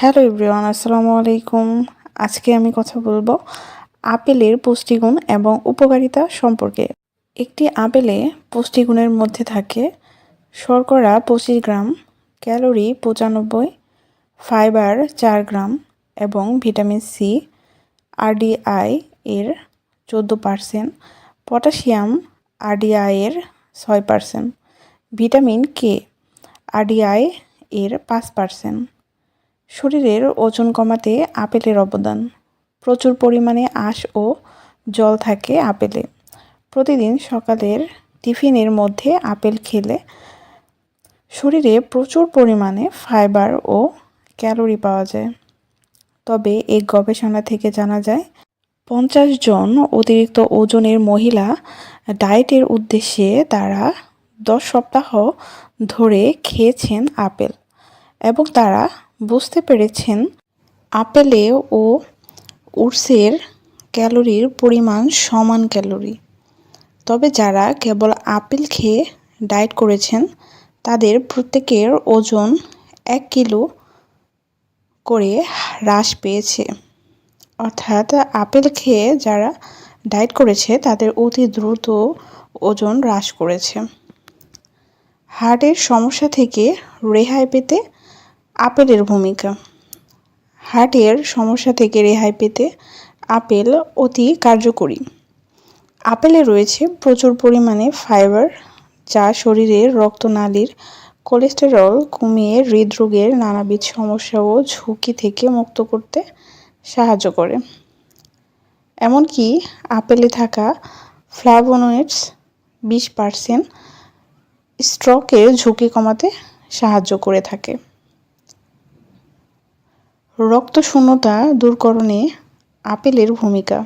Hello everyone, আসসালামু আলাইকুম। আজকে আমি কথা বলব আপেলের পুষ্টিগুণ এবং উপকারিতা সম্পর্কে। একটি আপেলে পুষ্টিগুণের মধ্যে থাকে শর্করা পঁচিশ গ্রাম, ক্যালোরি পঁচানব্বই, ফাইবার চার গ্রাম এবং ভিটামিন সি আরডিআই এর চোদ্দ পারসেন্ট, পটাশিয়াম আরডিআই এর ছয় পারসেন্ট, ভিটামিন কে আরডিআই এর পাঁচ পারসেন্ট। শরীরের ওজন কমাতে আপেলের অবদান। প্রচুর পরিমাণে আঁশ ও জল থাকে আপেলে। প্রতিদিন সকালের টিফিনের মধ্যে আপেল খেলে শরীরে প্রচুর পরিমাণে ফাইবার ও ক্যালোরি পাওয়া যায়। তবে এই গবেষণা থেকে জানা যায়, পঞ্চাশ জন অতিরিক্ত ওজনের মহিলা ডায়েটের উদ্দেশ্যে তারা দশ সপ্তাহ ধরে খেয়েছেন আপেল এবং তারা বুঝতে পেরেছেন, আপেলে ও উটসের ক্যালোরির পরিমাণ সমান ক্যালোরি। তবে যারা কেবল আপেল খেয়ে ডায়েট করেছেন, তাদের প্রত্যেকের ওজন এক কিলো করে হ্রাস পেয়েছে। অর্থাৎ আপেল খেয়ে যারা ডায়েট করেছে, তাদের অতি দ্রুত ওজন হ্রাস করেছে। হার্টের সমস্যা থেকে রেহাই পেতে আপেলের ভূমিকা। হার্টের সমস্যা থেকে রেহাই পেতে আপেল অতি কার্যকরী। আপেলে রয়েছে প্রচুর পরিমাণে ফাইবার, যা শরীরের রক্তনালীর কোলেস্টেরল কমিয়ে হৃদরোগের নানাবিধ সমস্যা ও ঝুঁকি থেকে মুক্ত করতে সাহায্য করে। এমনকি আপেলে থাকা ফ্লাভোনয়েডস বিশ পার্সেন্ট স্ট্রোকের ঝুঁকি কমাতে সাহায্য করে থাকে। রক্তশূন্যতা দূরকরণে আপেলের ভূমিকা।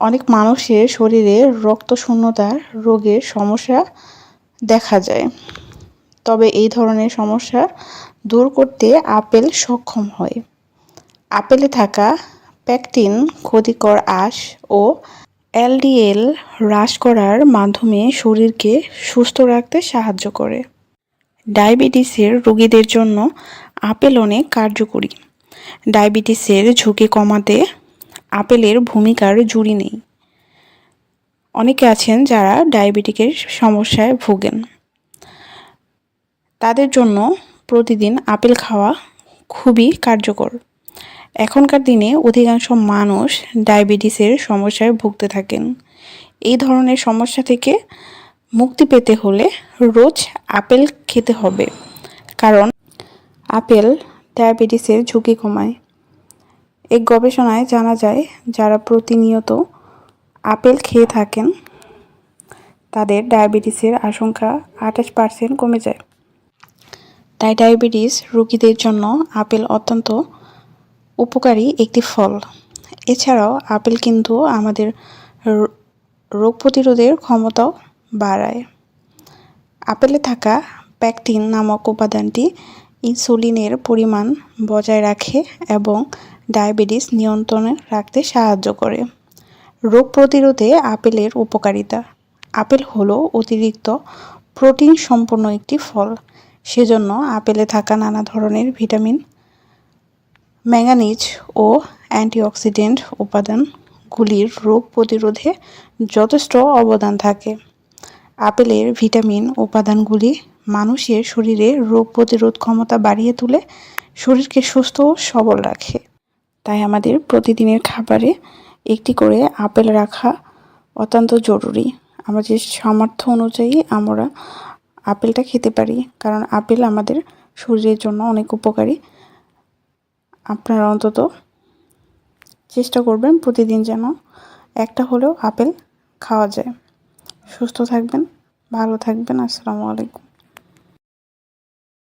অনেক মানুষের শরীরে রক্তশূন্যতার রোগের সমস্যা দেখা যায়। তবে এই ধরনের সমস্যা দূর করতে আপেল সক্ষম হয়। আপেলে থাকা প্যাকটিন, ক্ষতিকর আঁশ ও এলডিএল হ্রাস করার মাধ্যমে শরীরকে সুস্থ রাখতে সাহায্য করে। ডায়াবেটিসের রোগীদের জন্য আপেল অনেক কার্যকরী। ডায়াবেটিসের ঝুঁকি কমাতে আপেলের ভূমিকার জুড়ি নেই। অনেকে আছেন যারা ডায়াবেটিকের সমস্যায় ভোগেন। তাদের জন্য প্রতিদিন আপেল খাওয়া খুবই কার্যকর। এখনকার দিনে অধিকাংশ মানুষ ডায়াবেটিসের সমস্যায় ভুগতে থাকেন। এই ধরনের সমস্যা থেকে মুক্তি পেতে হলে রোজ আপেল খেতে হবে। কারণ আপেল, ডায়াবেটিসের ঝুঁকি কমায়। এক গবেষণায় জানা যায়, যারা প্রতিনিয়ত আপেল খেয়ে থাকেন, তাদের ডায়াবেটিসের আশঙ্কা আঠাশ পার্সেন্ট কমে যায়। তাই ডায়াবেটিস রোগীদের জন্য আপেল অত্যন্ত উপকারী একটি ফল। এছাড়াও আপেল কিন্তু আমাদের রোগ প্রতিরোধের ক্ষমতাও বাড়ায়। আপেলে থাকা প্যাকটিন নামক উপাদানটি ইনসুলিনের পরিমাণ বজায় রাখে এবং ডায়াবেটিস নিয়ন্ত্রণে রাখতে সাহায্য করে। রোগ প্রতিরোধে আপেলের উপকারিতা। আপেল হলো অতিরিক্ত প্রোটিন সম্পন্ন একটি ফল। সেজন্য আপেলে থাকা নানা ধরনের ভিটামিন, ম্যাঙ্গানিজ ও অ্যান্টিঅক্সিডেন্ট উপাদানগুলির রোগ প্রতিরোধে যথেষ্ট অবদান থাকে। আপেলের ভিটামিন উপাদানগুলি মানুষের শরীরে রোগ প্রতিরোধ ক্ষমতা বাড়িয়ে তুলে, শরীরকে সুস্থ ও সবল রাখে। তাই আমাদের প্রতিদিনের খাবারে একটি করে আপেল রাখা অত্যন্ত জরুরি। আমাদের সামর্থ্য অনুযায়ী আমরা আপেলটা খেতে পারি, কারণ আপেল আমাদের শরীরের জন্য অনেক উপকারী। আপনারা অন্তত চেষ্টা করবেন প্রতিদিন যেন একটা হলেও আপেল খাওয়া যায়। সুস্থ থাকবেন, ভালো থাকবেন। আসসালামু আলাইকুম।